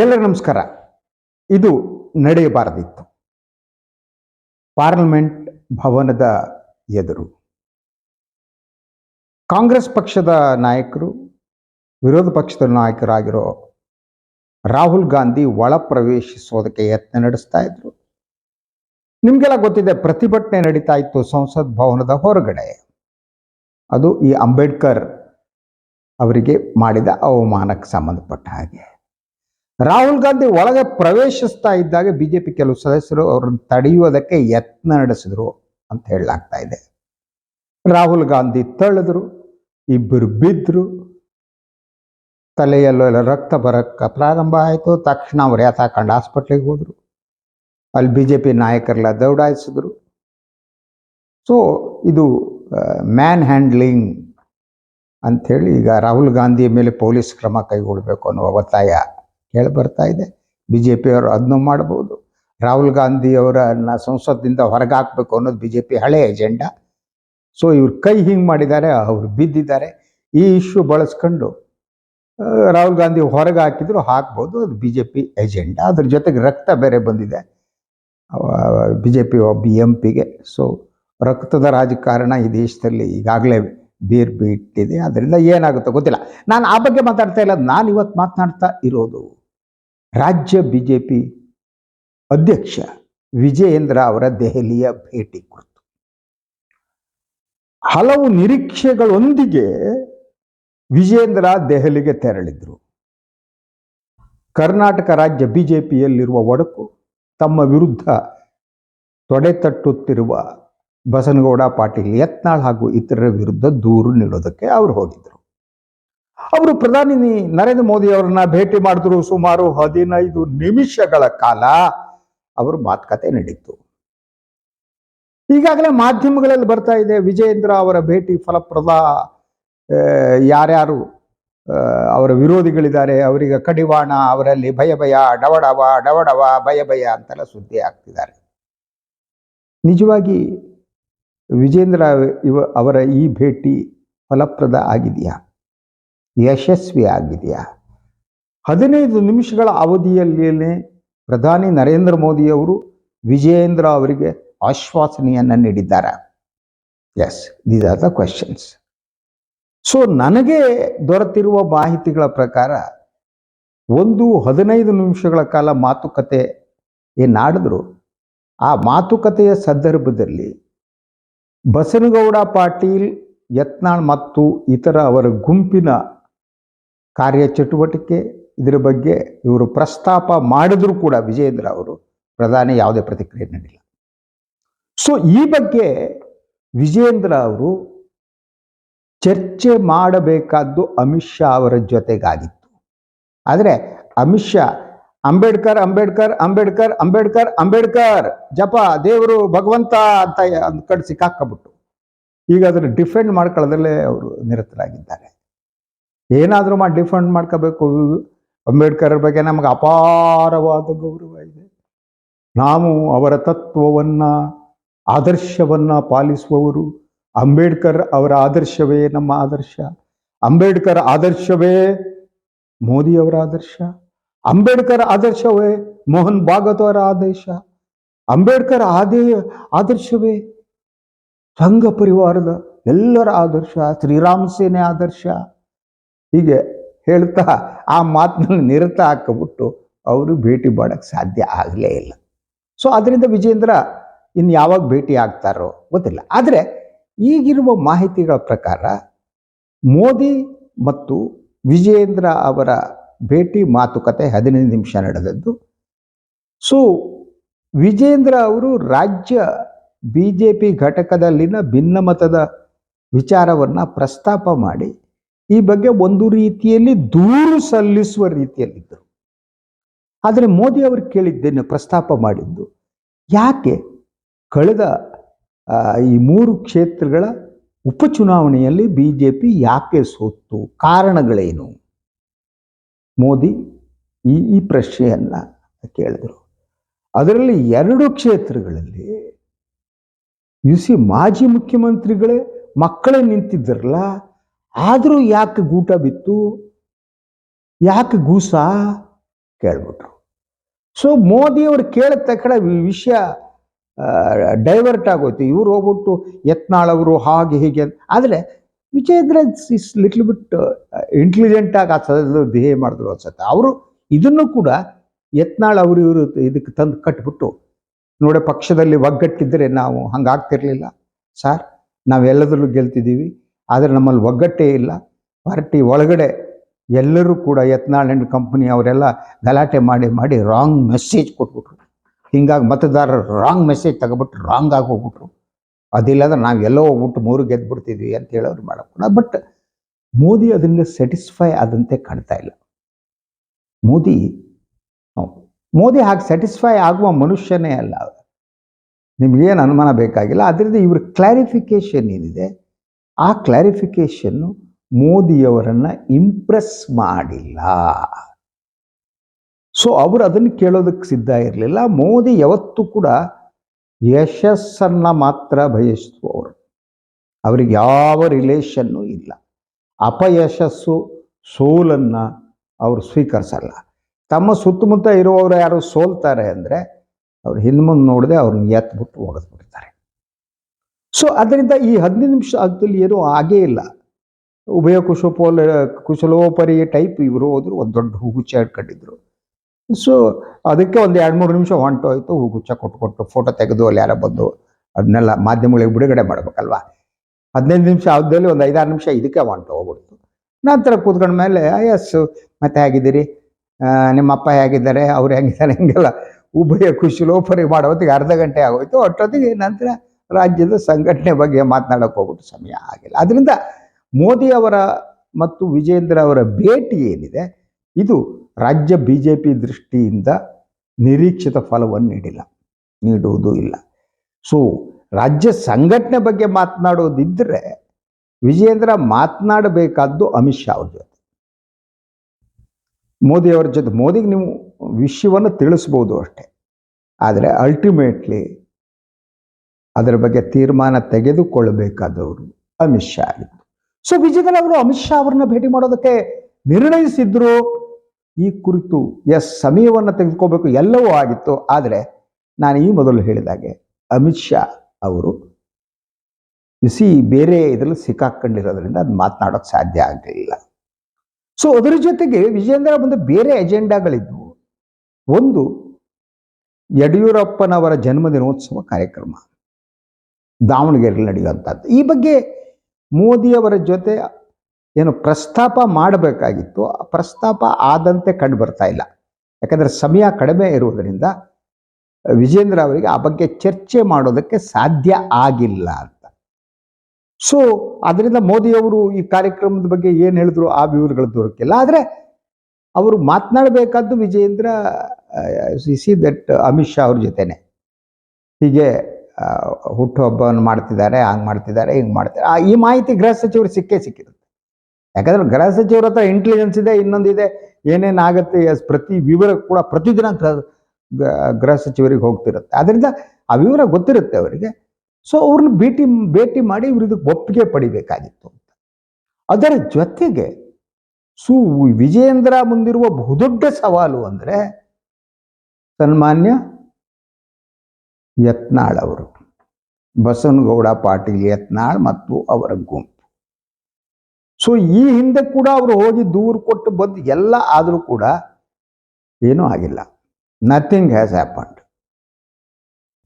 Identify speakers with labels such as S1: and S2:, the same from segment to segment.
S1: ಎಲ್ಲರಿಗೂ ನಮಸ್ಕಾರ. ಇದು ನಡೆಯಬಾರದಿತ್ತು ಪಾರ್ಲಿಮೆಂಟ್ ಭವನದ ಎದುರು. ಕಾಂಗ್ರೆಸ್ ಪಕ್ಷದ ನಾಯಕರು, ವಿರೋಧ ಪಕ್ಷದ ನಾಯಕರಾಗಿರೋ ರಾಹುಲ್ ಗಾಂಧಿ ಒಳ ಪ್ರವೇಶಿಸೋದಕ್ಕೆ ಯತ್ನ ನಡೆಸ್ತಾ ಇದ್ರು. ನಿಮಗೆಲ್ಲ ಗೊತ್ತಿದೆ, ಪ್ರತಿಭಟನೆ ನಡೀತಾ ಇತ್ತು ಸಂಸತ್ ಭವನದ ಹೊರಗಡೆ. ಅದು ಈ ಅಂಬೇಡ್ಕರ್ ಅವರಿಗೆ ಮಾಡಿದ ಅವಮಾನಕ್ಕೆ ಸಂಬಂಧಪಟ್ಟ ಹಾಗೆ. ರಾಹುಲ್ ಗಾಂಧಿ ಒಳಗೆ ಪ್ರವೇಶಿಸ್ತಾ ಇದ್ದಾಗ ಬಿಜೆಪಿ ಕೆಲವು ಸದಸ್ಯರು ಅವರನ್ನು ತಡೆಯುವುದಕ್ಕೆ ಯತ್ನ ನಡೆಸಿದ್ರು ಅಂತ ಹೇಳಲಾಗ್ತಾ ಇದೆ. ರಾಹುಲ್ ಗಾಂಧಿ ತಳ್ಳಿದ್ರು, ಇಬ್ಬರು ಬಿದ್ದರು ತಲೆಯಲ್ಲೋ ಎಲ್ಲ ರಕ್ತ ಬರಕ್ಕೆ ಪ್ರಾರಂಭ ಆಯಿತು. ತಕ್ಷಣ ಅವ್ರು ಯಾತಾಕೊಂಡು ಹಾಸ್ಪಿಟ್ಲಿಗೆ ಹೋದರು. ಅಲ್ಲಿ ಬಿ ಜೆ ಪಿ ನಾಯಕರೆಲ್ಲ ದೌಡಾಯಿಸಿದ್ರು. ಸೊ ಇದು ಮ್ಯಾನ್ ಹ್ಯಾಂಡ್ಲಿಂಗ್ ಅಂಥೇಳಿ ಈಗ ರಾಹುಲ್ ಗಾಂಧಿಯ ಮೇಲೆ ಪೊಲೀಸ್ ಕ್ರಮ ಕೈಗೊಳ್ಳಬೇಕು ಅನ್ನುವ ಒತ್ತಾಯ ಕೇಳಿ ಬರ್ತಾ ಇದೆ. ಬಿ ಜೆ ಪಿಯವರು ಅದನ್ನು ಮಾಡ್ಬೋದು. ರಾಹುಲ್ ಗಾಂಧಿ ಅವರನ್ನ ಸಂಸತ್ತಿಂದ ಹೊರಗೆ ಹಾಕಬೇಕು ಅನ್ನೋದು ಬಿ ಜೆ ಪಿ ಹಳೆ ಎಜೆಂಡಾ ಸೊ ಇವ್ರು ಕೈ ಹಿಂಗೆ ಮಾಡಿದ್ದಾರೆ, ಅವರು ಬಿದ್ದಿದ್ದಾರೆ. ಈ ಇಶ್ಯೂ ಬಳಸ್ಕೊಂಡು ರಾಹುಲ್ ಗಾಂಧಿ ಹೊರಗೆ ಹಾಕಿದ್ರು ಹಾಕ್ಬೋದು, ಅದು ಬಿ ಜೆ ಪಿ ಎಜೆಂಡಾ ಅದ್ರ ಜೊತೆಗೆ ರಕ್ತ ಬೇರೆ ಬಂದಿದೆ. ಬಿ ಜೆ ಪಿ ಒಬ್ಬ ಎಂ ಪಿಗೆ ಸೊ ರಕ್ತದ ರಾಜಕಾರಣ ಈ ದೇಶದಲ್ಲಿ ಈಗಾಗಲೇ ಬೀರ್ ಬಿಟ್ಟಿದೆ ಅದರಿಂದ ಏನಾಗುತ್ತೋ ಗೊತ್ತಿಲ್ಲ. ನಾನು ಆ ಬಗ್ಗೆ ಮಾತಾಡ್ತಾ ಇಲ್ಲ. ನಾನು ಇವತ್ತು ಮಾತನಾಡ್ತಾ ಇರೋದು ರಾಜ್ಯ ಬಿ ಜೆ ಪಿ ಅಧ್ಯಕ್ಷ ವಿಜಯೇಂದ್ರ ಅವರ ದೆಹಲಿಯ ಭೇಟಿ ಕುರಿತು. ಹಲವು ನಿರೀಕ್ಷೆಗಳೊಂದಿಗೆ ವಿಜೇಂದ್ರ ದೆಹಲಿಗೆ ತೆರಳಿದ್ರು. ಕರ್ನಾಟಕ ರಾಜ್ಯ ಬಿಜೆಪಿಯಲ್ಲಿರುವ ಒಡಕು ತಮ್ಮ ವಿರುದ್ಧ ತೊಡೆತಟ್ಟುತ್ತಿರುವ ಬಸನಗೌಡ, ಪಾಟೀಲ್, ಯತ್ನಾಳ್ ಹಾಗೂ ಇತರರ ವಿರುದ್ಧ ದೂರು ನೀಡೋದಕ್ಕೆ ಅವರು ಹೋಗಿದ್ರು. ಅವರು ಪ್ರಧಾನಿ ನರೇಂದ್ರ ಮೋದಿ ಅವರನ್ನ ಭೇಟಿ ಮಾಡಿದ್ರು ಸುಮಾರು ಹದಿನೈದು ನಿಮಿಷಗಳ ಕಾಲ ಅವರು ಮಾತುಕತೆ ನಡೀತು ಈಗಾಗಲೇ ಮಾಧ್ಯಮಗಳಲ್ಲಿ ಬರ್ತಾ ಇದೆ ವಿಜಯೇಂದ್ರ ಅವರ ಭೇಟಿ ಫಲಪ್ರದ ಯಾರ್ಯಾರು ಅವರ ವಿರೋಧಿಗಳಿದ್ದಾರೆ, ಅವರಿಗೆ ಕಡಿವಾಣ, ಅವರಲ್ಲಿ ಭಯ ಭಯ, ಡವಡವ ಡವಡವ, ಭಯ ಭಯ ಅಂತೆಲ್ಲ ಸುದ್ದಿ ಆಗ್ತಿದ್ದಾರೆ. ನಿಜವಾಗಿ ವಿಜೇಂದ್ರ ಇವ, ಅವರ ಈ ಭೇಟಿ ಫಲಪ್ರದ ಆಗಿದೆಯಾ? ಯಶಸ್ವಿ ಆಗಿದೆಯಾ ಹದಿನೈದು ನಿಮಿಷಗಳ ಅವಧಿಯಲ್ಲಿಯೇ ಪ್ರಧಾನಿ ನರೇಂದ್ರ ಮೋದಿಯವರು ವಿಜಯೇಂದ್ರ ಅವರಿಗೆ ಆಶ್ವಾಸನೆಯನ್ನು ನೀಡಿದ್ದಾರೆ. Yes these are the questions so ನನಗೆ ದೊರೆತಿರುವ ಮಾಹಿತಿಗಳ ಪ್ರಕಾರ ಒಂದು ಹದಿನೈದು ನಿಮಿಷಗಳ ಕಾಲ ಮಾತುಕತೆ ಏನಾಡಿದ್ರು ಆ ಮಾತುಕತೆಯ ಸಂದರ್ಭದಲ್ಲಿ ಬಸನಗೌಡ ಪಾಟೀಲ್, ಯತ್ನಾಳ್ ಮತ್ತು ಇತರ ಅವರ ಗುಂಪಿನ ಕಾರ್ಯಚಟುವಟಿಕೆ ಇದರ ಬಗ್ಗೆ ಇವರು ಪ್ರಸ್ತಾಪ ಮಾಡಿದ್ರು ಕೂಡ ವಿಜಯೇಂದ್ರ ಅವರು ಪ್ರಧಾನಿ ಯಾವುದೇ ಪ್ರತಿಕ್ರಿಯೆ ನೀಡಿಲ್ಲ. ಸೊ ಈ ಬಗ್ಗೆ ವಿಜಯೇಂದ್ರ ಅವರು ಚರ್ಚೆ ಮಾಡಬೇಕಾದ್ದು ಅಮಿತ್ ಶಾ ಅವರ ಜೊತೆಗಾಗಿತ್ತು. ಆದರೆ ಅಮಿತ್ ಶಾ, ಅಂಬೇಡ್ಕರ್ ಅಂಬೇಡ್ಕರ್ ಅಂಬೇಡ್ಕರ್ ಅಂಬೇಡ್ಕರ್ ಅಂಬೇಡ್ಕರ್, ಜಪ, ದೇವರು, ಭಗವಂತ ಅಂತ ಅಂದ್ಕಂಡು ಸಿಕ್ಕಾಕಬಿಟ್ಟು ಈಗ ಅದನ್ನು ಡಿಫೆಂಡ್ ಮಾಡ್ಕೊಳ್ಳೋದ್ರಲ್ಲೇ ಅವರು ನಿರತರಾಗಿದ್ದಾರೆ. ಏನಾದರೂ ಮಾಡಿ ಡಿಫೆಂಡ್ ಮಾಡ್ಕೋಬೇಕು. ಅಂಬೇಡ್ಕರ್ ಬಗ್ಗೆ ನಮಗೆ ಅಪಾರವಾದ ಗೌರವ ಇದೆ. ನಾವು ಅವರ ತತ್ವವನ್ನು, ಆದರ್ಶವನ್ನು ಪಾಲಿಸುವವರು. ಅಂಬೇಡ್ಕರ್ ಅವರ ಆದರ್ಶವೇ ನಮ್ಮ ಆದರ್ಶ. ಅಂಬೇಡ್ಕರ್ ಆದರ್ಶವೇ ಮೋದಿಯವರ ಆದರ್ಶ. ಅಂಬೇಡ್ಕರ್ ಆದರ್ಶವೇ ಮೋಹನ್ ಭಾಗವತ್ ಅವರ ಆದೇಶ. ಅಂಬೇಡ್ಕರ್ ಆದೇ ಆದರ್ಶವೇ ಸಂಘ ಪರಿವಾರದ ಎಲ್ಲರ ಆದರ್ಶ, ಶ್ರೀರಾಮ ಸೇನೆ ಆದರ್ಶ. ಹೀಗೆ ಹೇಳ್ತಾ ಆ ಮಾತಿನಲ್ಲಿ ನಿರತ ಹಾಕಿಬಿಟ್ಟು ಅವರು ಭೇಟಿ ಮಾಡೋಕ್ಕೆ ಸಾಧ್ಯ ಆಗಲೇ ಇಲ್ಲ. ಸೊ ಅದರಿಂದ ವಿಜೇಂದ್ರ ಇನ್ನು ಯಾವಾಗ ಭೇಟಿ ಆಗ್ತಾರೋ ಗೊತ್ತಿಲ್ಲ. ಆದರೆ ಈಗಿರುವ ಮಾಹಿತಿಗಳ ಪ್ರಕಾರ ಮೋದಿ ಮತ್ತು ವಿಜೇಂದ್ರ ಅವರ ಭೇಟಿ ಮಾತುಕತೆ ಹದಿನೈದು ನಿಮಿಷ ನಡೆದದ್ದು. ಸೊ ವಿಜೇಂದ್ರ ಅವರು ರಾಜ್ಯ ಬಿ ಜೆ ಪಿ ಘಟಕದಲ್ಲಿನ ಭಿನ್ನಮತದ ವಿಚಾರವನ್ನು ಪ್ರಸ್ತಾಪ ಮಾಡಿ ಈ ಬಗ್ಗೆ ಒಂದು ರೀತಿಯಲ್ಲಿ ದೂರು ಸಲ್ಲಿಸುವ ರೀತಿಯಲ್ಲಿದ್ದರು. ಆದರೆ ಮೋದಿ ಅವರು ಕೇಳಿದ್ದೇನೆ ಪ್ರಸ್ತಾಪ ಮಾಡಿದ್ದು, ಯಾಕೆ ಕಳೆದ ಈ ಮೂರು ಕ್ಷೇತ್ರಗಳ ಉಪಚುನಾವಣೆಯಲ್ಲಿ ಬಿ ಜೆ ಪಿ ಯಾಕೆ ಸೋತು ಕಾರಣಗಳೇನು? ಮೋದಿ ಈ ಈ ಪ್ರಶ್ನೆಯನ್ನ ಕೇಳಿದರು. ಅದರಲ್ಲಿ ಎರಡು ಕ್ಷೇತ್ರಗಳಲ್ಲಿ ಯು ಸಿ ಮಾಜಿ ಮುಖ್ಯಮಂತ್ರಿಗಳೇ ಮಕ್ಕಳೇ ನಿಂತಿದ್ದರಲ್ಲ ಆದರೂ ಯಾಕೆ ಗೂಟ ಬಿತ್ತು? ಯಾಕೆ ಗೂಸ? ಕೇಳ್ಬಿಟ್ರು. ಸೊ ಮೋದಿಯವರು ಕೇಳಿದ ತಕ್ಷಣ ವಿಷಯ ಡೈವರ್ಟ್ ಆಗೋಯ್ತು. ಇವ್ರು ಹೋಗ್ಬಿಟ್ಟು ಯತ್ನಾಳವರು ಹಾಗೆ ಹೀಗೆ ಆದರೆ ಇದ್ರೆ ಇಸ್ ಲಿಟ್ಲ್ ಬಿಟ್ ಇಂಟೆಲಿಜೆಂಟ್ ಆಗಿ ಆ ಸದಸ್ಯರು ಬಿಹೇವ್ ಮಾಡಿದ್ರು ಅನ್ಸುತ್ತೆ. ಅವರು ಇದನ್ನು ಕೂಡ ಯತ್ನಾಳ್ ಅವರು ಇವರು ಇದಕ್ಕೆ ತಂದು ಕಟ್ಬಿಟ್ಟು, ನೋಡಿ ಪಕ್ಷದಲ್ಲಿ ಒಗ್ಗಟ್ಟಿದ್ದರೆ ನಾವು ಹಂಗಾಗ್ತಿರ್ಲಿಲ್ಲ ಸರ್, ನಾವೆಲ್ಲದರಲ್ಲೂ ಗೆಲ್ತಿದ್ದೀವಿ. ಆದರೆ ನಮ್ಮಲ್ಲಿ ಒಗ್ಗಟ್ಟೇ ಇಲ್ಲ. ಪಾರ್ಟಿ ಒಳಗಡೆ ಎಲ್ಲರೂ ಕೂಡ ಯತ್ನಾಳ್ ಆ್ಯಂಡ್ ಕಂಪ್ನಿ ಅವರೆಲ್ಲ ಗಲಾಟೆ ಮಾಡಿ ಮಾಡಿ ರಾಂಗ್ ಮೆಸೇಜ್ ಕೊಟ್ಬಿಟ್ರು. ಹಿಂಗಾಗಿ ಮತದಾರರು ರಾಂಗ್ ಮೆಸೇಜ್ ತಗೊಬಿಟ್ಟು ರಾಂಗ್ ಆಗಿ ಹೋಗ್ಬಿಟ್ರು. ಅದಿಲ್ಲದ್ರೆ ನಾವು ಎಲ್ಲೋ ಹೋಗ್ಬಿಟ್ಟು ಮೂರು ಗೆದ್ಬಿಡ್ತಿದ್ವಿ ಅಂತ ಹೇಳೋರು ಮಾಡಕ್ಕೆ ಬಟ್ ಮೋದಿ ಅದರಿಂದ ಸ್ಯಾಟಿಸ್ಫೈ ಆದಂತೆ ಕಾಣ್ತಾ ಇಲ್ಲ. ಮೋದಿ ಮೋದಿ ಹಾಗೆ ಸ್ಯಾಟಿಸ್ಫೈ ಆಗುವ ಮನುಷ್ಯನೇ ಅಲ್ಲ. ನಿಮ್ಗೇನು ಅನುಮಾನ ಬೇಕಾಗಿಲ್ಲ. ಅದರಿಂದ ಇವ್ರ ಕ್ಲಾರಿಫಿಕೇಶನ್ ಏನಿದೆ? ಆ ಕ್ಲಾರಿಫಿಕೇಶನ್ನು ಮೋದಿಯವರನ್ನ ಇಂಪ್ರೆಸ್ ಮಾಡಿಲ್ಲ. ಸೊ ಅವರು ಅದನ್ನು ಕೇಳೋದಕ್ಕೆ ಸಿದ್ಧ ಇರಲಿಲ್ಲ. ಮೋದಿ ಯಾವತ್ತೂ ಕೂಡ ಯಶಸ್ಸನ್ನು ಮಾತ್ರ ಬಯಸುವವರು ಅವ್ರಿಗೆ ಯಾವ ರಿಲೇಷನ್ನು ಇಲ್ಲ. ಅಪಯಶಸ್ಸು, ಸೋಲನ್ನು ಅವರು ಸ್ವೀಕರಿಸಲ್ಲ. ತಮ್ಮ ಸುತ್ತಮುತ್ತ ಇರುವವರು ಯಾರು ಸೋಲ್ತಾರೆ ಅಂದರೆ, ಅವ್ರು ಹಿಂದ್ಮುಂದೆ ನೋಡದೆ ಅವ್ರನ್ನ ಎತ್ಬಿಟ್ಟು ಒಗೆದ್ಬಿಡ್ತಾರೆ. ಸೊ ಅದರಿಂದ ಈ ಹದಿನೈದು ನಿಮಿಷ ಆಗದಲ್ಲಿ ಏನೂ ಆಗೇ ಇಲ್ಲ. ಉಭಯ ಕುಶೋಪೋಲ, ಕುಶಲೋಪರಿ ಟೈಪ್ ಇವರು ಹೋದ್ರು, ಒಂದು ದೊಡ್ಡ ಹೂಗುಚ್ಚ ಇಟ್ಕೊಂಡಿದ್ರು ಸೊ ಅದಕ್ಕೆ ಒಂದು ಎರಡು ಮೂರು ನಿಮಿಷ ಹೊಂಟೋಯ್ತು ಹೂಗುಚ್ಚ ಕೊಟ್ಟು ಕೊಟ್ಟು ಫೋಟೋ ತೆಗೆದು ಅಲ್ಲಿ ಯಾರೋ ಬಂದು ಅದನ್ನೆಲ್ಲ ಮಾಧ್ಯಮಗಳಿಗೆ ಬಿಡುಗಡೆ ಮಾಡ್ಬೇಕಲ್ವಾ? ಹದಿನೈದು ನಿಮಿಷ ಆದ್ದಲ್ಲಿ ಒಂದು ಐದಾರು ನಿಮಿಷ ಇದಕ್ಕೆ ಹೊಂಟು ಹೋಗ್ಬಿಡ್ತು. ನಂತರ ಕೂತ್ಕೊಂಡ ಮೇಲೆ ಎಸ್ ಮತ್ತೆ ಹೇಗಿದ್ದೀರಿ? ನಿಮ್ಮ ಅಪ್ಪ ಹೇಗಿದ್ದಾರೆ? ಅವ್ರು ಹೆಂಗಿದ್ದಾರೆ? ಹಿಂಗೆಲ್ಲ ಉಭಯ ಕುಶಲೋಪರಿ ಮಾಡೋ ಹೊತ್ತಿಗೆ ಅರ್ಧ ಗಂಟೆ ಆಗೋಯ್ತು. ಅಷ್ಟೊತ್ತಿಗೆ ನಂತರ ರಾಜ್ಯದ ಸಂಘಟನೆ ಬಗ್ಗೆ ಮಾತನಾಡೋಕೆ ಹೋಗ್ಬಿಟ್ಟು ಸಮಯ ಆಗಿಲ್ಲ. ಅದರಿಂದ ಮೋದಿ ಅವರ ಮತ್ತು ವಿಜೇಂದ್ರ ಅವರ ಭೇಟಿ ಏನಿದೆ, ಇದು ರಾಜ್ಯ ಬಿ ಜೆ ಪಿ ದೃಷ್ಟಿಯಿಂದ ನಿರೀಕ್ಷಿತ ಫಲವನ್ನು ನೀಡಿಲ್ಲ, ನೀಡುವುದು ಇಲ್ಲ. ಸೊ ರಾಜ್ಯ ಸಂಘಟನೆ ಬಗ್ಗೆ ಮಾತನಾಡೋದಿದ್ದರೆ ವಿಜೇಂದ್ರ ಮಾತನಾಡಬೇಕಾದ್ದು ಅಮಿತ್ ಶಾ ಅವ್ರ ಜೊತೆ. ಮೋದಿಯವರ ಜೊತೆ, ಮೋದಿಗೆ ನೀವು ವಿಷಯವನ್ನು ತಿಳಿಸ್ಬೋದು ಅಷ್ಟೇ. ಆದರೆ ಅಲ್ಟಿಮೇಟ್ಲಿ ಅದರ ಬಗ್ಗೆ ತೀರ್ಮಾನ ತೆಗೆದುಕೊಳ್ಳಬೇಕಾದವರು ಅಮಿತ್ ಶಾ ಆಗಿತ್ತು ಸೊ ವಿಜೇಂದ್ರ ಅವರು ಅಮಿತ್ ಶಾ ಅವರನ್ನ ಭೇಟಿ ಮಾಡೋದಕ್ಕೆ ನಿರ್ಣಯಿಸಿದ್ರು. ಈ ಕುರಿತು ಎಸ್ ಸಮಯವನ್ನು ತೆಗೆದುಕೋಬೇಕು ಎಲ್ಲವೂ ಆಗಿತ್ತು. ಆದರೆ, ನಾನು ಈ ಮೊದಲು ಹೇಳಿದಾಗೆ ಅಮಿತ್ ಶಾ ಅವರು ಬಿಸಿ ಬೇರೆ ಇದರಲ್ಲಿ ಸಿಕ್ಕಾಕೊಂಡಿರೋದ್ರಿಂದ ಅದು ಮಾತನಾಡೋಕೆ ಸಾಧ್ಯ ಆಗಲಿಲ್ಲ. ಸೊ ಅದರ ಜೊತೆಗೆ ವಿಜೇಂದ್ರ ಮುಂದೆ ಬೇರೆ ಎಜೆಂಡಾಗಳಿದ್ವು ಒಂದು ಯಡಿಯೂರಪ್ಪನವರ ಜನ್ಮದಿನೋತ್ಸವ ಕಾರ್ಯಕ್ರಮ. ದಾವಣಗೆರೆಯಲ್ಲಿ ನಡೆಯುವಂಥದ್ದು. ಈ ಬಗ್ಗೆ ಮೋದಿಯವರ ಜೊತೆ ಏನು ಪ್ರಸ್ತಾಪ ಮಾಡಬೇಕಾಗಿತ್ತು. ಪ್ರಸ್ತಾಪ ಆದಂತೆ ಕಂಡು ಬರ್ತಾ ಇಲ್ಲ. ಯಾಕಂದರೆ ಸಮಯ ಕಡಿಮೆ ಇರುವುದರಿಂದ ವಿಜೇಂದ್ರ ಅವರಿಗೆ ಆ ಬಗ್ಗೆ ಚರ್ಚೆ ಮಾಡೋದಕ್ಕೆ ಸಾಧ್ಯ ಆಗಿಲ್ಲ ಅಂತ. ಸೊ ಅದರಿಂದ ಮೋದಿಯವರು ಈ ಕಾರ್ಯಕ್ರಮದ ಬಗ್ಗೆ ಏನು ಹೇಳಿದ್ರು ಆ ವಿವರಗಳು ದೊರಕಿಲ್ಲ ಆದರೆ ಅವರು ಮಾತನಾಡಬೇಕಾದ್ದು ವಿಜೇಂದ್ರ ಸಿ, ದಟ್ ಅಮಿತ್ ಶಾ ಅವ್ರ ಜೊತೆನೆ. ಹೀಗೆ ಹುಟ್ಟುಹಬ್ಬವನ್ನು ಮಾಡ್ತಿದ್ದಾರೆ, ಹಂಗೆ ಮಾಡ್ತಿದ್ದಾರೆ, ಹಿಂಗೆ ಮಾಡ್ತಾರೆ ಈ ಮಾಹಿತಿ ಗೃಹ ಸಚಿವರು ಸಿಕ್ಕೇ ಸಿಕ್ಕಿರುತ್ತೆ. ಯಾಕಂದ್ರೆ ಗೃಹ ಸಚಿವರ ಹತ್ರ ಇಂಟೆಲಿಜೆನ್ಸ್ ಇದೆ, ಇನ್ನೊಂದಿದೆ ಏನೇನಾಗುತ್ತೆ ಎಸ್ ಪ್ರತಿ ವಿವರ ಕೂಡ ಪ್ರತಿದಿನ ಗೃಹ ಸಚಿವರಿಗೆ ಹೋಗ್ತಿರುತ್ತೆ. ಅದರಿಂದ ಆ ವಿವರ ಗೊತ್ತಿರುತ್ತೆ ಅವರಿಗೆ. ಸೊ ಅವ್ರನ್ನ ಭೇಟಿ ಭೇಟಿ ಮಾಡಿ ಇವ್ರದ್ದು ಒಪ್ಪಿಗೆ ಪಡಿಬೇಕಾಗಿತ್ತು ಅಂತ. ಅದರ ಜೊತೆಗೆ ಸು ವಿಜೇಂದ್ರ ಮುಂದಿರುವ ಬಹುದೊಡ್ಡ ಸವಾಲು ಅಂದರೆ ಸನ್ಮಾನ್ಯ ಯತ್ನಾಳ್ ಅವರು. ಬಸವನಗೌಡ ಪಾಟೀಲ್ ಯತ್ನಾಳ್ ಮತ್ತು ಅವರ ಗುಂಪು. ಸೊ ಈ ಹಿಂದೆ ಕೂಡ ಅವರು ಹೋಗಿ ದೂರು ಕೊಟ್ಟು ಬಂದು ಎಲ್ಲ ಆದರೂ ಕೂಡ ಏನೂ ಆಗಿಲ್ಲ. ನಥಿಂಗ್ ಹ್ಯಾಸ್ ಹ್ಯಾಪಂಡ್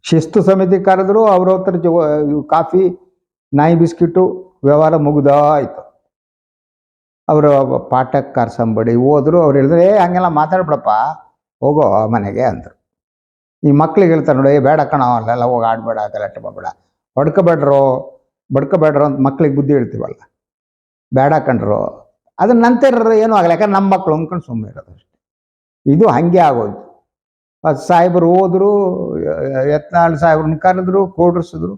S1: ಶಿಸ್ತು ಸಮಿತಿ ಕರೆದ್ರು ಅವ್ರ ಹತ್ರ ಕಾಫಿ, ನಾಯಿ ಬಿಸ್ಕಿಟು ವ್ಯವಹಾರ ಮುಗ್ದಾಯ್ತು ಅವರು ಪಾಠಕ್ಕೆ ಕರ್ಸಂಬಡಿ ಹೋದ್ರು, ಅವ್ರು ಹೇಳಿದ್ರೆ, ಏ, ಹಂಗೆಲ್ಲ ಮಾತಾಡ್ಬಿಡಪ್ಪ, ಹೋಗೋ ಮನೆಗೆ, ಅಂದರು. ಈ ಮಕ್ಳಿಗೆ ಹೇಳ್ತಾರೆ ನೋಡಿ ಬೇಡ ಕಣ, ಅಲ್ಲೆಲ್ಲ ಹೋಗಿ ಆಡಬೇಡ ಗಲಾಟೆ ಮಾಡಬೇಡ ಹೊಡ್ಕೋಬೇಡ್ರೋ ಬಡ್ಕೋಬೇಡ್ರೋ ಅಂತ ಮಕ್ಳಿಗೆ ಬುದ್ಧಿ ಹೇಳ್ತೀವಲ್ಲ. ಬೇಡ ಕಣ್ರು, ಅದನ್ನ ನಂತರ ಏನೂ ಆಗಲ್ಲ, ಯಾಕಂದ್ರೆ ನಮ್ಮ ಮಕ್ಕಳು ಅಂದ್ಕೊಂಡು ಸುಮ್ಮನೆ ಇರೋದು ಅಷ್ಟೇ. ಇದು ಹಾಗೆ ಆಗೋಯ್ತು. ಅದು ಸಾಹೇಬರು ಹೋದ್ರು, ಯತ್ನಾಳ್ ಸಾಹೇಬ್ರನ್ನ ಕರೆದ್ರು ಕೂಡಿಸಿದ್ರು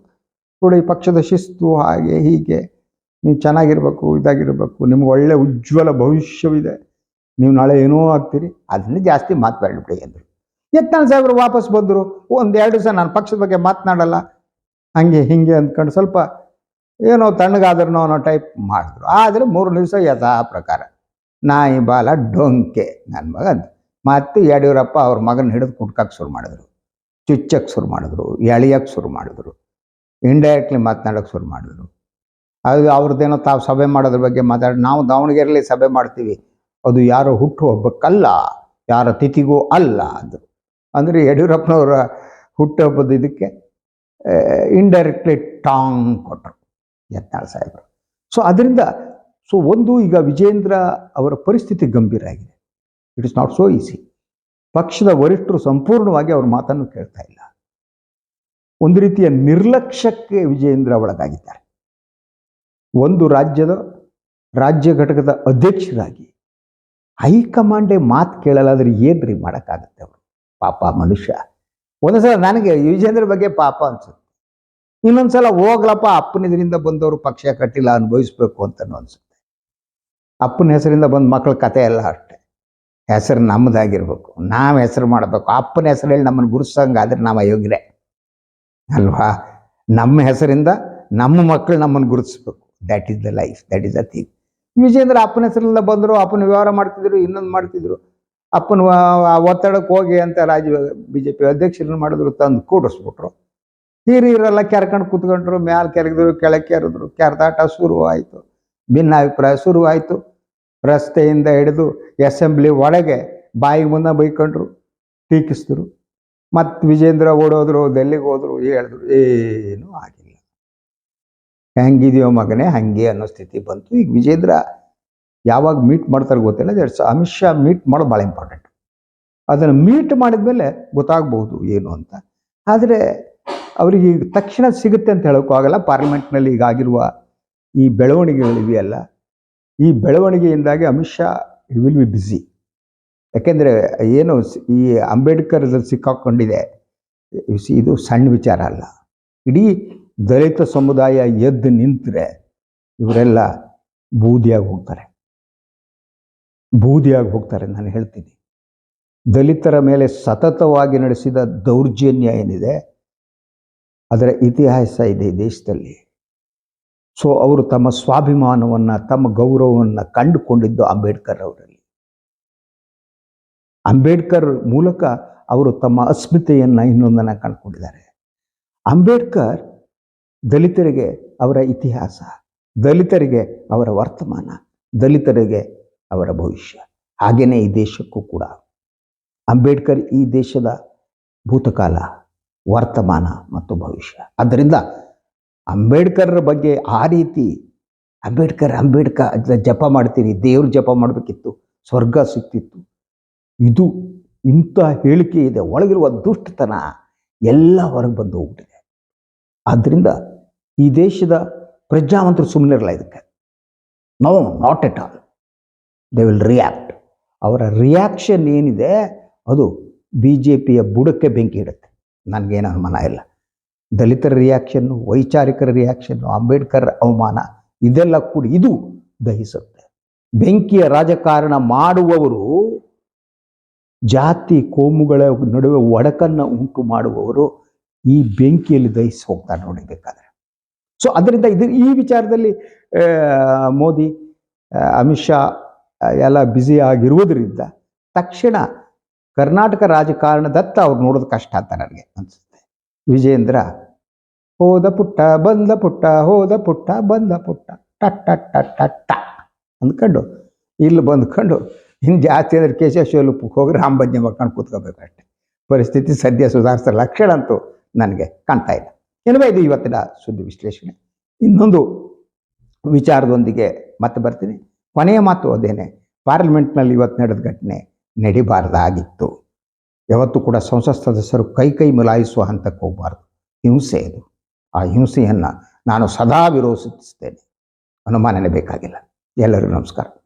S1: ಕೂಡ ಈ ಪಕ್ಷದ ಶಿಸ್ತು ಹಾಗೆ, ಹೀಗೆ. ನೀವು ಚೆನ್ನಾಗಿರ್ಬೇಕು, ಇದಾಗಿರ್ಬೇಕು, ನಿಮ್ಗೆ ಒಳ್ಳೆ ಉಜ್ವಲ ಭವಿಷ್ಯವಿದೆ. ನೀವು ನಾಳೆ ಏನೋ ಆಗ್ತೀರಿ, ಅದನ್ನ ಜಾಸ್ತಿ ಮಾತಾಡ್ಬಿಡಿ ಅಂದರು ಯತ್ನಾಳ್ ಸಾಹೇಬರು ವಾಪಸ್ ಬಂದರು. ಒಂದೆರಡು ದಿವಸ ನಾನು ಪಕ್ಷದ ಬಗ್ಗೆ ಮಾತನಾಡಲ್ಲ. ಹಂಗೆ ಹಿಂಗೆ ಅಂದ್ಕೊಂಡು ಸ್ವಲ್ಪ ಏನೋ ತಣ್ಣಗಾದ್ರೂ ಅನ್ನೋ ಟೈಪ್ ಮಾಡಿದ್ರು. ಆದರೆ ಮೂರು ದಿವಸ ಯಥಾ ಪ್ರಕಾರ ನಾಯಿ ಬಾಲ ಡೊಂಕೆ ನನ್ನ ಮಗ ಅಂತ. ಮತ್ತು ಯಡಿಯೂರಪ್ಪ ಅವ್ರ ಮಗನ ಹಿಡಿದು ಕುಟ್ಕಕ್ಕೆ ಶುರು ಮಾಡಿದ್ರು. ಚುಚ್ಚಕ್ಕೆ ಶುರು ಮಾಡಿದ್ರು. ಎಳಿಯಕ್ಕೆ ಶುರು ಮಾಡಿದ್ರು. ಇಂಡೈರೆಕ್ಟ್ಲಿ ಮಾತನಾಡೋಕ್ಕೆ ಶುರು ಮಾಡಿದ್ರು. ಅದು ಅವ್ರದ್ದೇನೋ ತಾವು ಸಭೆ ಮಾಡೋದ್ರ ಬಗ್ಗೆ ಮಾತಾಡಿ, ನಾವು ದಾವಣಗೆರೆಯಲ್ಲಿ ಸಭೆ ಮಾಡ್ತೀವಿ. ಅದು ಯಾರೋ ಹುಟ್ಟು ಹಬ್ಬಕ್ಕಲ್ಲ, ಯಾರ ತಿಥಿಗೂ ಅಲ್ಲ ಅಂದರು. ಅಂದರೆ ಯಡಿಯೂರಪ್ಪನವರ ಹುಟ್ಟುಹಬ್ಬದ ಇದಕ್ಕೆ ಇಂಡೈರೆಕ್ಟ್ಲಿ ಟಾಂಗ್ ಕೊಟ್ಟರು ಯತ್ನಾಳ್ ಸಾಹೇಬರು. ಸೊ ಅದರಿಂದ ಸೊ ಒಂದು ಈಗ ವಿಜೇಂದ್ರ ಅವರ ಪರಿಸ್ಥಿತಿ ಗಂಭೀರ ಆಗಿದೆ. It is not so easy ಪಕ್ಷದ ವರಿಷ್ಠರು ಸಂಪೂರ್ಣವಾಗಿ ಅವ್ರ ಮಾತನ್ನು ಕೇಳ್ತಾ ಇಲ್ಲ. ಒಂದು ರೀತಿಯ ನಿರ್ಲಕ್ಷ್ಯಕ್ಕೆ ವಿಜೇಂದ್ರ ಒಳಗಾಗಿದ್ದಾರೆ. ಒಂದು ರಾಜ್ಯದ ರಾಜ್ಯ ಘಟಕದ ಅಧ್ಯಕ್ಷರಾಗಿ ಹೈಕಮಾಂಡೇ ಮಾತು ಕೇಳಲಾದ್ರೆ ಏನ್ರಿ ಮಾಡೋಕ್ಕಾಗತ್ತೆ ಅವರು? ಪಾಪ ಮನುಷ್ಯ. ಒಂದೊಂದ್ಸಲ ನನಗೆ ಯುಜೇಂದ್ರ ಬಗ್ಗೆ ಪಾಪ ಅನ್ಸುತ್ತೆ. ಇನ್ನೊಂದ್ಸಲ ಹೋಗ್ಲಪ್ಪ, ಅಪ್ಪನ ಇದರಿಂದ ಬಂದವರು ಪಕ್ಷ ಕಟ್ಟಿಲ್ಲ, ಅನುಭವಿಸ್ಬೇಕು ಅಂತ ಅನ್ಸುತ್ತೆ. ಅಪ್ಪನ ಹೆಸರಿಂದ ಬಂದ ಮಕ್ಕಳ ಕತೆ ಎಲ್ಲ ಅಷ್ಟೆ. ಹೆಸರು ನಮ್ಮದಾಗಿರ್ಬೇಕು ನಾವು ಹೆಸರು ಮಾಡಬೇಕು. ಅಪ್ಪನ ಹೆಸರು ಹೇಳಿ ನಮ್ಮನ್ನು ಗುರುಸಂಗಾದ್ರೆ ನಾವು ಅಯೋಗ್ಯರೇ. ಅಲ್ವಾ? ನಮ್ಮ ಹೆಸರಿಂದ ನಮ್ಮ ಮಕ್ಕಳು ನಮ್ಮನ್ನು ಗುರುತಿಸ್ಬೇಕು. That is the life that is a thing Vijendra ಅಪ್ಪನ ಹೆಸರಿಂದ ಬಂದರು, ಅಪ್ಪನ ವ್ಯವಹಾರ ಮಾಡ್ತಿದ್ರು, ಇನ್ನೊಂದು ಮಾಡ್ತಿದ್ರು. ಅಪ್ಪನ ಒತ್ತಡಕ್ಕೆ ಹೋಗಿ ಅಂತ ರಾಜ್ಯ ಬಿ ಜೆ ಪಿ ಅಧ್ಯಕ್ಷರನ್ನ ಮಾಡಿದ್ರು ತಂದು ಕೂಡಿಸ್ಬಿಟ್ರು. ಹಿರಿಯರೆಲ್ಲ ಕೆರ್ಕೊಂಡು ಕೂತ್ಕೊಂಡ್ರು, ಮ್ಯಾಲೆ ಕೆರೆದ್ರು ಕೆಳಕ್ಕೆ ಕೆರೆದ್ರು, ಕೆರೆದಾಟ ಶುರುವಾಯಿತು. ಭಿನ್ನಾಭಿಪ್ರಾಯ ಶುರುವಾಯಿತು. ರಸ್ತೆಯಿಂದ ಹಿಡಿದು ಅಸೆಂಬ್ಲಿ ಒಳಗೆ ಬಾಯಿಗೆ ಮುಂದೆ ಬೈಕೊಂಡ್ರು, ಟೀಕಿಸಿದ್ರು. ಮತ್ತು ವಿಜೇಂದ್ರ ಓಡೋದ್ರು ಡೆಲ್ಲಿಗೆ ಹೋದ್ರು, ಹೇಳಿದ್ರು, ಏನೂ ಆಗಿಲ್ಲ. ಹೆಂಗಿದೆಯೋ ಮಗನೇ, ಹಂಗೆ ಅನ್ನೋ ಸ್ಥಿತಿ ಬಂತು. ಈಗ ವಿಜೇಂದ್ರ ಯಾವಾಗ ಮೀಟ್ ಮಾಡ್ತಾರೆ ಗೊತ್ತಿಲ್ಲ. ದಟ್ಸ್ ಅಮಿತ್ ಶಾ ಮೀಟ್ ಮಾಡೋದು ಭಾಳ ಇಂಪಾರ್ಟೆಂಟ್ ಅದನ್ನು ಮೀಟ್ ಮಾಡಿದ ಮೇಲೆ ಗೊತ್ತಾಗ್ಬೋದು ಏನು ಅಂತ. ಆದರೆ ಅವರಿಗೆ ಈಗ ತಕ್ಷಣ ಸಿಗುತ್ತೆ ಅಂತ ಹೇಳೋಕ್ಕೂ ಆಗಲ್ಲ. ಪಾರ್ಲಿಮೆಂಟ್ನಲ್ಲಿ ಈಗಾಗಿರುವ ಈ ಬೆಳವಣಿಗೆಗಳಿವೆಯಲ್ಲ. ಈ ಬೆಳವಣಿಗೆಯಿಂದಾಗಿ Amit Shah will be busy ಯಾಕೆಂದರೆ ಏನು ಈ ಅಂಬೇಡ್ಕರ್ ಸಿಕ್ಕಾಕೊಂಡಿದೆ. ಇದು ಸಣ್ಣ ವಿಚಾರ ಅಲ್ಲ. ಇಡೀ ದಲಿತ ಸಮುದಾಯ ಎದ್ದು ನಿಂತರೆ ಇವರೆಲ್ಲ ಬೂದಿಯಾಗಿ ಹೋಗ್ತಾರೆ. ಬೂದಿಯಾಗಿ ಹೋಗ್ತಾರೆ ನಾನು ಹೇಳ್ತೀನಿ. ದಲಿತರ ಮೇಲೆ ಸತತವಾಗಿ ನಡೆಸಿದ ದೌರ್ಜನ್ಯ ಏನಿದೆ, ಅದರ ಇತಿಹಾಸ ಇದೆ ಈ ದೇಶದಲ್ಲಿ. ಸೊ ಅವರು ತಮ್ಮ ಸ್ವಾಭಿಮಾನವನ್ನು, ತಮ್ಮ ಗೌರವವನ್ನು ಕಂಡುಕೊಂಡಿದ್ದು ಅಂಬೇಡ್ಕರ್ ಅವರಲ್ಲಿ. ಅಂಬೇಡ್ಕರ್ ಮೂಲಕ ಅವರು ತಮ್ಮ ಅಸ್ಮಿತೆಯನ್ನು ಇನ್ನೊಂದನ್ನು ಕಂಡುಕೊಂಡಿದ್ದಾರೆ. ಅಂಬೇಡ್ಕರ್ ದಲಿತರಿಗೆ ಅವರ ಇತಿಹಾಸ, ದಲಿತರಿಗೆ ಅವರ ವರ್ತಮಾನ, ದಲಿತರಿಗೆ ಅವರ ಭವಿಷ್ಯ. ಹಾಗೆಯೇ ಈ ದೇಶಕ್ಕೂ ಕೂಡ. ಅಂಬೇಡ್ಕರ್ ಈ ದೇಶದ ಭೂತಕಾಲ, ವರ್ತಮಾನ ಮತ್ತು ಭವಿಷ್ಯ. ಆದ್ದರಿಂದ ಅಂಬೇಡ್ಕರ್ ಬಗ್ಗೆ ಆ ರೀತಿ, ಅಂಬೇಡ್ಕರ್ ಅಂಬೇಡ್ಕರ್ ಜಪ ಮಾಡ್ತೀರಿ, ದೇವ್ರ ಜಪ ಮಾಡಬೇಕಿತ್ತು, ಸ್ವರ್ಗ ಸಿಕ್ತಿತ್ತು. ಇದು ಇಂಥ ಹೇಳಿಕೆ ಇದೆ, ಒಳಗಿರುವ ದುಷ್ಟತನ ಎಲ್ಲ ಹೊರಗೆ ಬಂದು ಹೋಗ್ಬಿಟ್ಟಿದೆ. ಆದ್ದರಿಂದ ಈ ದೇಶದ ಪ್ರಜಾವಂತರು ಸುಮ್ಮನೆ ಇರಲ್ಲ ಇದಕ್ಕೆ. No not at all they will react ಅವರ ರಿಯಾಕ್ಷನ್ ಏನಿದೆ? ಅದು ಬಿ ಜೆ ಪಿಯ ಬುಡಕ್ಕೆ ಬೆಂಕಿ ಇಡುತ್ತೆ. ನನಗೇನು ಅನುಮಾನ ಇಲ್ಲ. ದಲಿತರ ರಿಯಾಕ್ಷನ್ನು ವೈಚಾರಿಕರ ರಿಯಾಕ್ಷನ್ನು ಅಂಬೇಡ್ಕರ್ ಅವಮಾನ, ಇದೆಲ್ಲ ಕೂಡ ಇದು ದಹಿಸುತ್ತೆ. ಬೆಂಕಿಯ ರಾಜಕಾರಣ ಮಾಡುವವರು, ಜಾತಿ ಕೋಮುಗಳ ನಡುವೆ ಒಡಕನ್ನು ಉಂಟು ಮಾಡುವವರು ಈ ಬೆಂಕಿಯಲ್ಲಿ ದಹಿಸಿ ಹೋಗ್ತಾರೆ ನೋಡಿ ಬೇಕಾದ್ರೆ. ಸೊ ಅದರಿಂದ ಇದು ಈ ವಿಚಾರದಲ್ಲಿ ಮೋದಿ ಅಮಿತ್ ಶಾ ಎಲ್ಲ ಬ್ಯುಸಿ ಆಗಿರುವುದರಿಂದ ತಕ್ಷಣ ಕರ್ನಾಟಕ ರಾಜಕಾರಣದತ್ತ ಅವ್ರು ನೋಡೋದು ಕಷ್ಟ ಅಂತ ನನಗೆ ಅನಿಸುತ್ತೆ. ವಿಜೇಂದ್ರ ಹೋದ ಪುಟ್ಟ, ಬಂದ ಪುಟ್ಟ, ಹೋದ ಪುಟ್ಟ, ಬಂದ ಪುಟ್ಟ ಟಟ್ ಟಟ್ ಟಟ್ ಟಟ್ ಟ ಅಂದ್ಕೊಂಡು ಇಲ್ಲಿ ಬಂದ್ಕೊಂಡು ಇನ್ನು ಜಾಸ್ತಿ ಅಂದರೆ ಕೇಶವಶೂಲಕ್ಕೆ ಹೋಗಿ ರಾಮಭಜ್ಞೆ ಮಾಡ್ಕೊಂಡು ಕೂತ್ಕೋಬೇಕು ಅಷ್ಟೆ. ಪರಿಸ್ಥಿತಿ ಸದ್ಯ ಸುಧಾರಿಸ ಲಕ್ಷಣ ಅಂತೂ ನನಗೆ ಕಾಣ್ತಾ ಇಲ್ಲ. ಎನಿವೆ ಇದು ಇವತ್ತಿನ ಸುದ್ದಿ ವಿಶ್ಲೇಷಣೆ. ಇನ್ನೊಂದು ವಿಚಾರದೊಂದಿಗೆ ಮತ್ತೆ ಬರ್ತೀನಿ. ಕೊನೆಯ ಮಾತು ಅದೇನೆ, ಪಾರ್ಲಿಮೆಂಟ್ನಲ್ಲಿ ಇವತ್ತು ನಡೆದ ಘಟನೆ ನಡಿಬಾರ್ದಾಗಿತ್ತು. ಯಾವತ್ತೂ ಕೂಡ ಸಂಸತ್ ಸದಸ್ಯರು ಕೈ ಕೈ ಮಿಲಾಯಿಸುವ ಹಂತಕ್ಕೆ ಹೋಗಬಾರ್ದು. ಹಿಂಸೆ ಇದು. ಆ ಹಿಂಸೆಯನ್ನು ನಾನು ಸದಾ ವಿರೋಧಿಸುತ್ತೇನೆ. ಅನುಮಾನನೇ ಬೇಕಾಗಿಲ್ಲ. ಎಲ್ಲರಿಗೂ ನಮಸ್ಕಾರ.